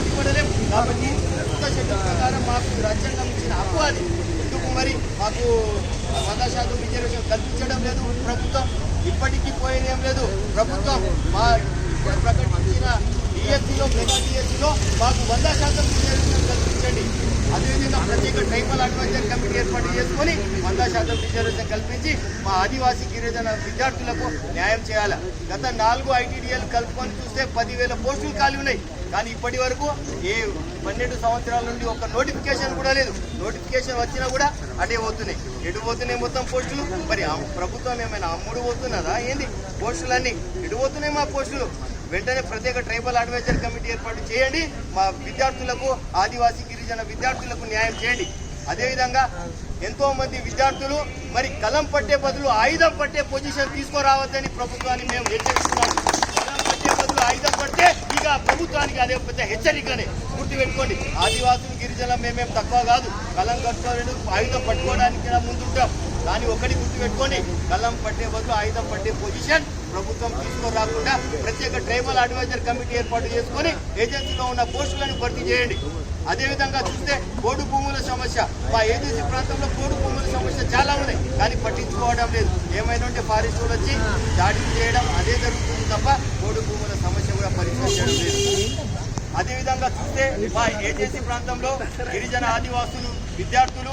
పోటీపడలేము కాబట్టి కొత్త చట్టం ప్రకారం మాకు రాజ్యాంగం ఇచ్చిన హక్కు అది. ఎందుకు మరి? మాకు వంద రిజర్వేషన్ కల్పించడం లేదు. ప్రభుత్వం ఇప్పటికీ పోయేదేం లేదు. ప్రభుత్వం మా ప్రకటించిన డిఎస్సిలో మెగా డిఎస్సిలో మాకు వంద శాతం రిజర్వేషన్ కల్పించండి అదేవిధంగా ప్రత్యేక ట్రైబల్ అడ్వైజర్ కమిటీ ఏర్పాటు చేసుకొని వంద శాతం రిజర్వేషన్ కల్పించి మా ఆదివాసీ గిరిజన విద్యార్థులకు న్యాయం చేయాలి. గత నాలుగు ఐటీడీఎల్ కలుపుకొని చూస్తే పదివేల పోస్టులు ఖాళీ ఉన్నాయి. కానీ ఇప్పటి వరకు ఏ పన్నెండు సంవత్సరాల నుండి ఒక నోటిఫికేషన్ కూడా లేదు. నోటిఫికేషన్ వచ్చినా కూడా అటే పోతున్నాయి. ఎటు పోతున్నాయి మొత్తం పోస్టులు? మరి ప్రభుత్వం ఏమైనా అమ్ముడు పోతున్నదా? ఏంది? పోస్టులన్నీ ఎటు పోతున్నాయి మా పోస్టులు? వెంటనే ప్రత్యేక ట్రైబల్ అడ్వైజర్ కమిటీ ఏర్పాటు చేయండి. మా విద్యార్థులకు ఆదివాసీ గిరిజన విద్యార్థులకు న్యాయం చేయండి. అదేవిధంగా ఎంతో మంది విద్యార్థులు మరి కలం పట్టే బదులు ఆయుధం పట్టే పొజిషన్ తీసుకురావద్దని ప్రభుత్వాన్ని మేము హెచ్చరిస్తున్నాము. ఆయుధం పడితే ఇక ప్రభుత్వానికి అదే పెద్ద హెచ్చరికనే. గుర్తుపెట్టుకోండి ఆదివాసులు గిరిజన మేమేం తక్కువ కాదు. కలం కట్టుకోలేదు ఆయుధం పట్టుకోవడానికి ముందుంటాం. కానీ ఒకటి గుర్తుపెట్టుకోండి కలం పట్టే బదులు ఆయుధం పట్టే పొజిషన్ ప్రభుత్వం తీసుకురాకుండా ప్రత్యేక ట్రైబల్ అడ్వైజర్ కమిటీ ఏర్పాటు చేసుకొని ఏజెన్సీలో ఉన్న పోస్టులను భర్తీ చేయండి. అదేవిధంగా చూస్తే కోడు భూముల సమస్య. మా ఏజెన్సీ ప్రాంతంలో కోడు భూముల సమస్య చాలా ఉన్నాయి కానీ పట్టించుకోవడం లేదు. ఏమైనా ఉంటే ఫారెస్టులు వచ్చి దాడి చేయడం అదే జరుగుతుంది. తప్ప రోడ్డు భూముల సమస్య కూడా పరిష్కరించడం లేదు. అదేవిధంగా చూస్తే మా ఏజెన్సీ ప్రాంతంలో గిరిజన ఆదివాసులు విద్యార్థులు